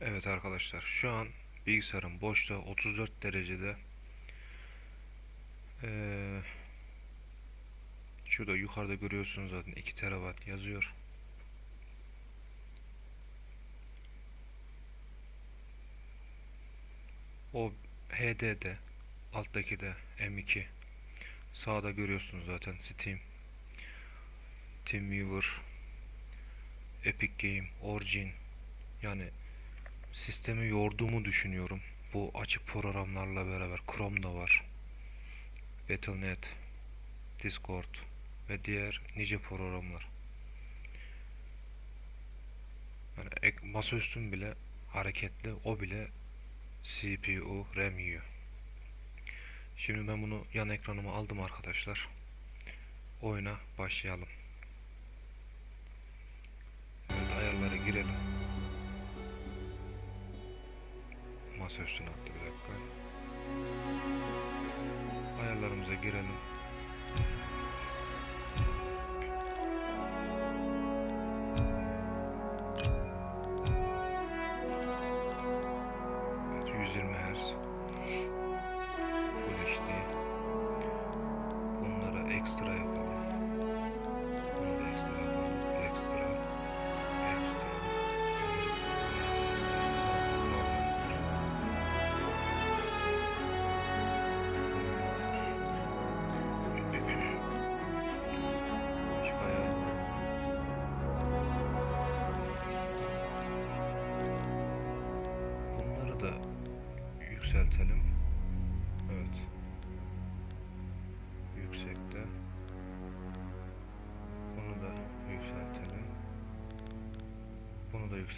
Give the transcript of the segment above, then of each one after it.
Evet arkadaşlar şu an bilgisayarın boşta 34 derecede. Ee, şurada yukarıda görüyorsunuz zaten 2 terabayt yazıyor. O HDD alttaki de M2 sağda görüyorsunuz zaten Steam TeamViewer Epic Game Origin. Yani sistemi yorduğumu düşünüyorum. Bu açık programlarla beraber Chrome'da var. Battle.net, Discord ve diğer nice programlar. Yani ek, masaüstüm bile hareketli, o bile CPU, RAM yiyor. Şimdi ben bunu yan ekranıma aldım arkadaşlar. Oyuna başlayalım. Evet ayarlara girelim. Masa üstüne attı bir dakika. Ayarlarımıza girelim.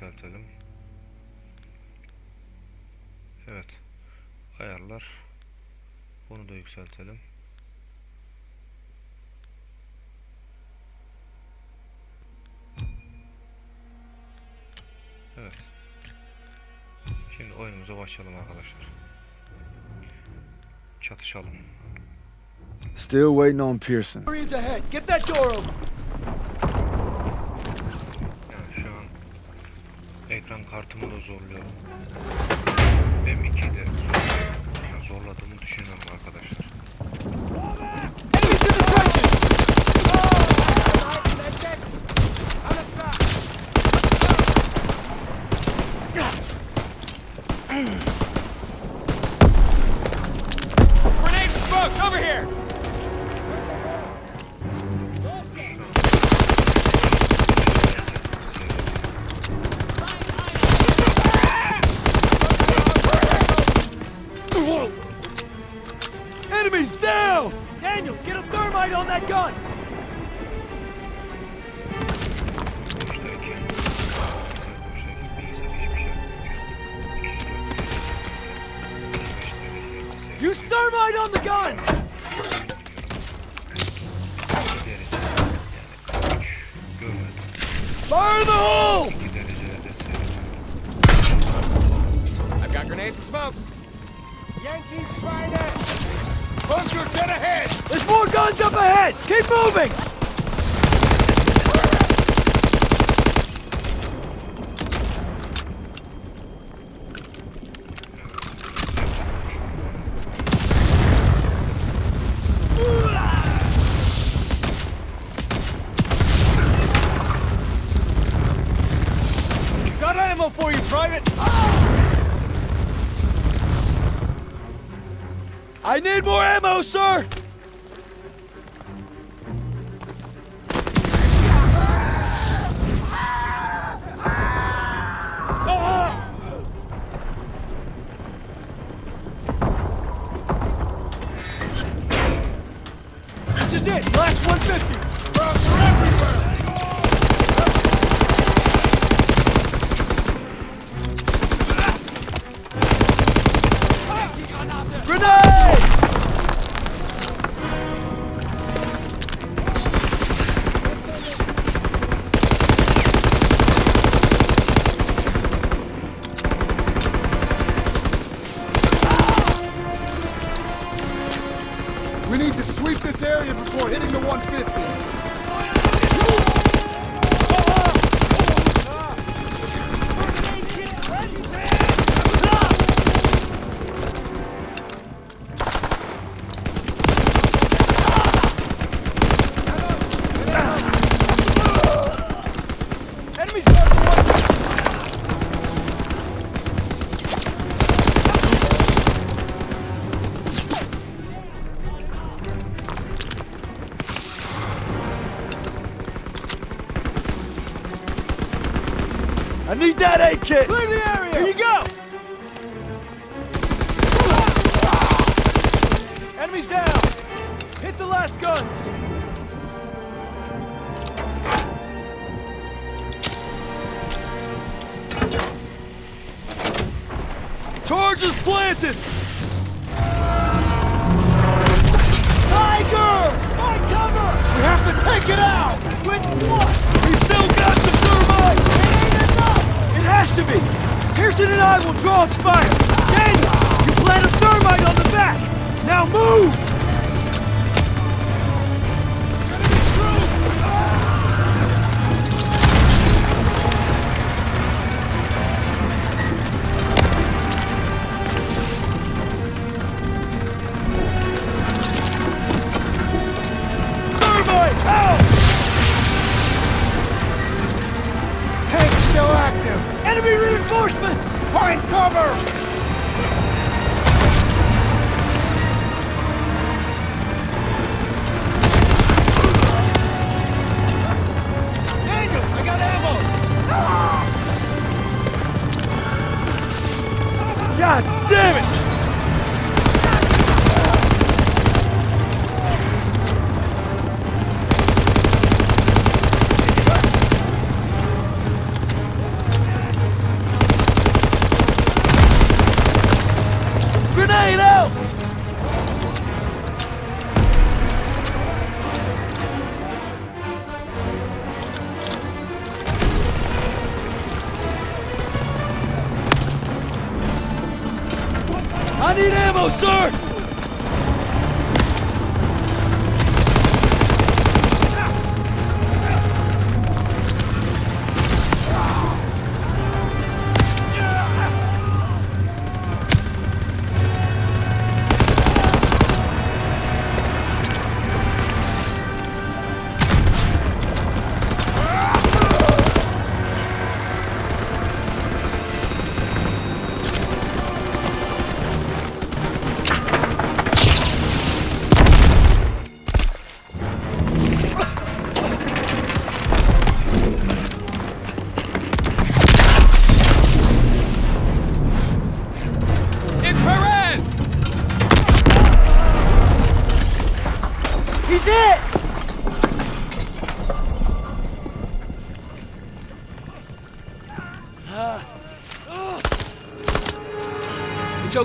Yükseltelim. Evet. Ayarlar. Bunu da yükseltelim. Evet. Şimdi oyunumuza başlayalım arkadaşlar. Çatışalım. Still waiting on Pearson. Get that door open. Yani şu an ekran kartımı da zorluyorum. M2'yi de zorluyorum. Yani zorladığımı düşünüyorum arkadaşlar. Enemies Fire the hole! 2 derecelerde seyrediyor. I've got grenades and smokes. Yankee Schreiner! Bunker, get ahead! There's more guns up ahead! Keep moving! We need to sweep this area before hitting the 150. Need that Clear the area. Here you go. Enemies down. Hit the last guns. Charges planted. Tiger! Find cover! We have to take it out! With what? We still got some thermite! It ain't enough! It has to be! Pearson and I will draw its fire! Daniel, you plant a thermite on the back! Now move!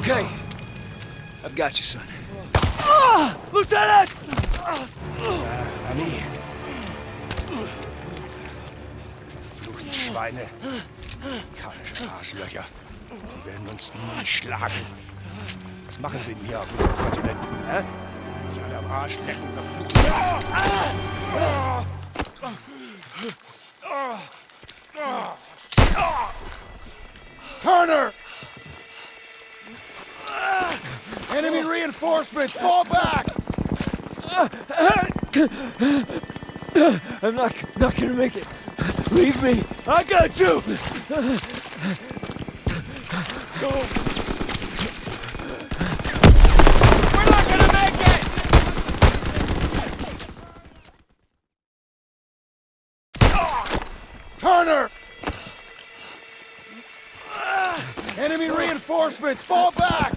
Okay. I've got you, son. Ah! Lieutenant! Annie. Fluchtschweine. Karische Arschlöcher. Sie werden uns nie schlagen. Was machen sie denn hier auf unserem Kontinent? Hä? Sich alle am Arsch lecken, verflucht. Turner! Enemy reinforcements! Fall back! I'm not not gonna make it. Leave me. I got you. Go. We're not gonna make it. Turner! Enemy reinforcements! Fall back!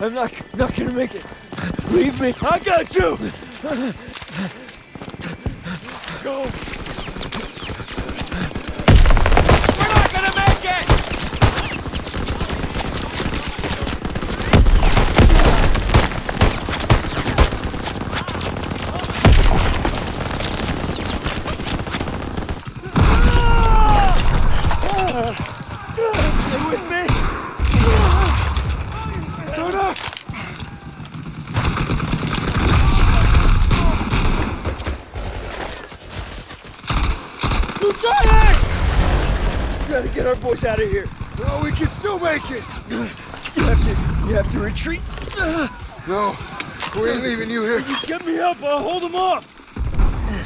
I'm not not gonna make it. Leave me. I got you. Go. us out of here. No, we can still make it. You have to, you have to retreat. No, we ain't leaving you here. You get me up, I'll hold them off.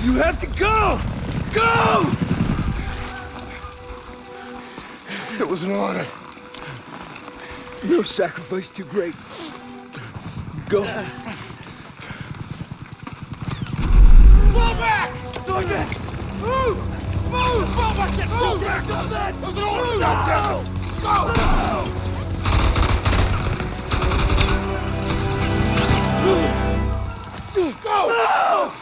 You have to go! Go! It was an honor. No sacrifice too great. Go. Fall back! Sergeant! Move! Move! Forward! Go! Go! Go! Go! No!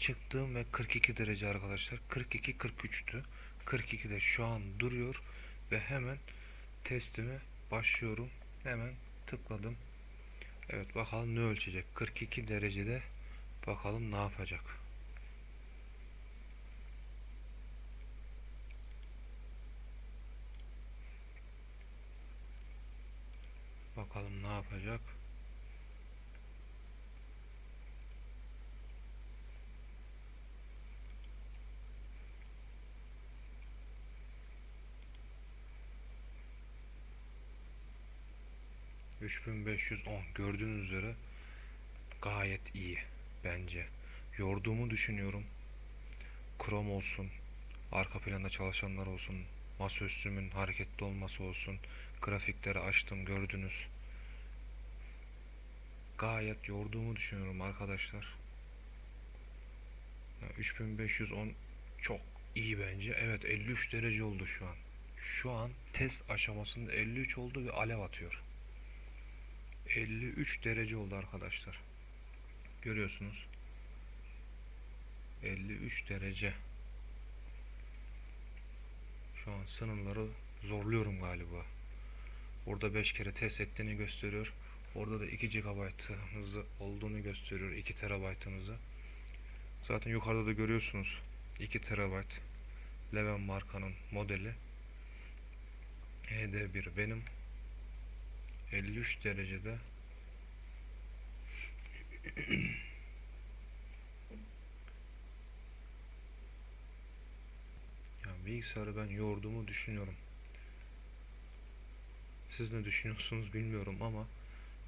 çıktığım ve 42 derece arkadaşlar. 42 43'tü. 42'de şu an duruyor ve hemen testime başlıyorum. Hemen tıkladım. Evet bakalım ne ölçecek. 42 derecede bakalım ne yapacak. Bakalım ne yapacak. ...3510 gördüğünüz üzere gayet iyi bence. Yorduğumu düşünüyorum. Krom olsun, arka planda çalışanlar olsun, masaüstümün hareketli olması olsun, grafikleri açtım gördünüz. Gayet yorduğumu düşünüyorum arkadaşlar. Ya 3510 çok iyi bence. Evet 53 derece oldu şu an. Şu an test aşamasında 53 oldu ve alev atıyor. 53 derece oldu arkadaşlar. Görüyorsunuz. 53 derece. Şu an sınırları zorluyorum galiba. Burada 5 kere test ettiğini gösteriyor. Orada da 2 GB'ımızı olduğunu gösteriyor. 2 TB'ımızı. Zaten yukarıda da görüyorsunuz. 2 TB Leven markanın modeli. HD1 benim 53 derecede yani bilgisayarı ben yorduğumu düşünüyorum. Siz ne düşünüyorsunuz bilmiyorum ama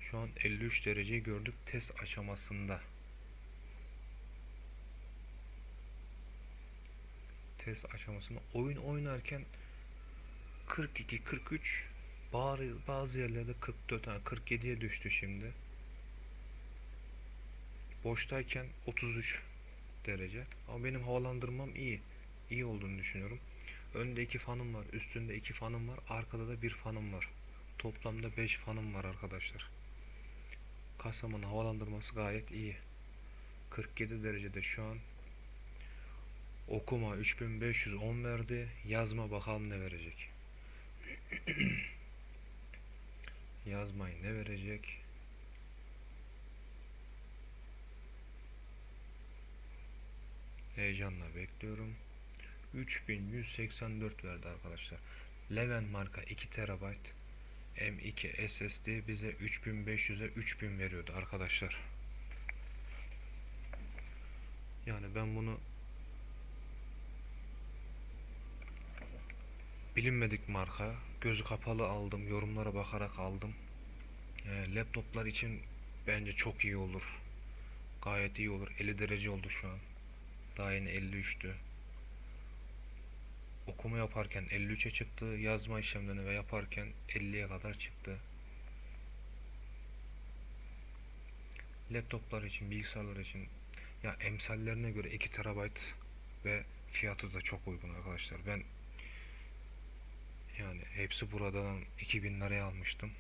şu an 53 dereceyi gördük test aşamasında. Test aşamasında oyun oynarken 42 43 bazı bazı yerlerde 44 yani 47'ye düştü şimdi. Boştayken 33 derece. Ama benim havalandırmam iyi. İyi olduğunu düşünüyorum. Önde iki fanım var, üstünde iki fanım var, arkada da bir fanım var. Toplamda 5 fanım var arkadaşlar. Kasamın havalandırması gayet iyi. 47 derecede şu an. Okuma 3510 verdi. Yazma bakalım ne verecek. Yazmayı ne verecek? Heyecanla bekliyorum. 3184 verdi arkadaşlar. Leven marka 2 TB M2 SSD bize 3500'e 3000 veriyordu arkadaşlar. Yani ben bunu bilinmedik marka gözü kapalı aldım yorumlara bakarak aldım. Ee, laptoplar için bence çok iyi olur. Gayet iyi olur. 50 derece oldu şu an. Daha yeni 53'tü okuma yaparken 53'e çıktı. Yazma işlemlerini ve yaparken 50'ye kadar çıktı. Laptoplar için bilgisayarlar için ya emsallerine göre 2 TB ve fiyatı da çok uygun arkadaşlar. Ben yani hepsi buradan 2000 liraya almıştım.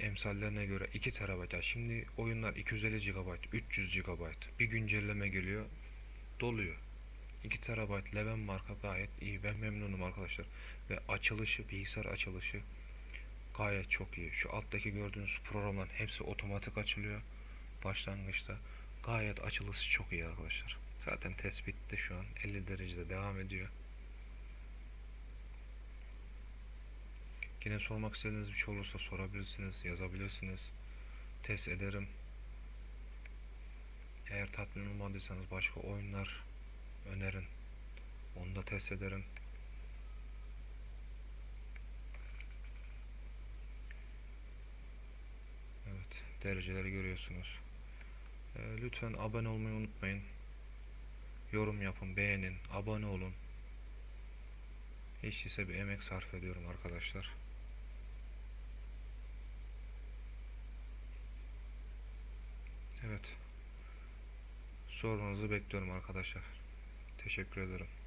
Emsallerine göre 2 TB. Şimdi oyunlar 250 GB, 300 GB. Bir güncelleme geliyor, doluyor. 2 TB Leven marka gayet iyi. Ben memnunum arkadaşlar. Ve açılışı, bilgisayar açılışı gayet çok iyi. Şu alttaki gördüğünüz programların hepsi otomatik açılıyor. Başlangıçta. Gayet açılışı çok iyi arkadaşlar. Zaten test bitti şu an. 50 derecede devam ediyor. Yine sormak istediğiniz bir şey olursa sorabilirsiniz, yazabilirsiniz. Test ederim. Eğer tatmin olmadıysanız başka oyunlar önerin. Onu da test ederim. Evet, dereceleri görüyorsunuz. Ee, lütfen abone olmayı unutmayın. Yorum yapın, beğenin, abone olun. Hiç ise bir emek sarf ediyorum arkadaşlar. Evet. Sorunuzu bekliyorum arkadaşlar. Teşekkür ederim.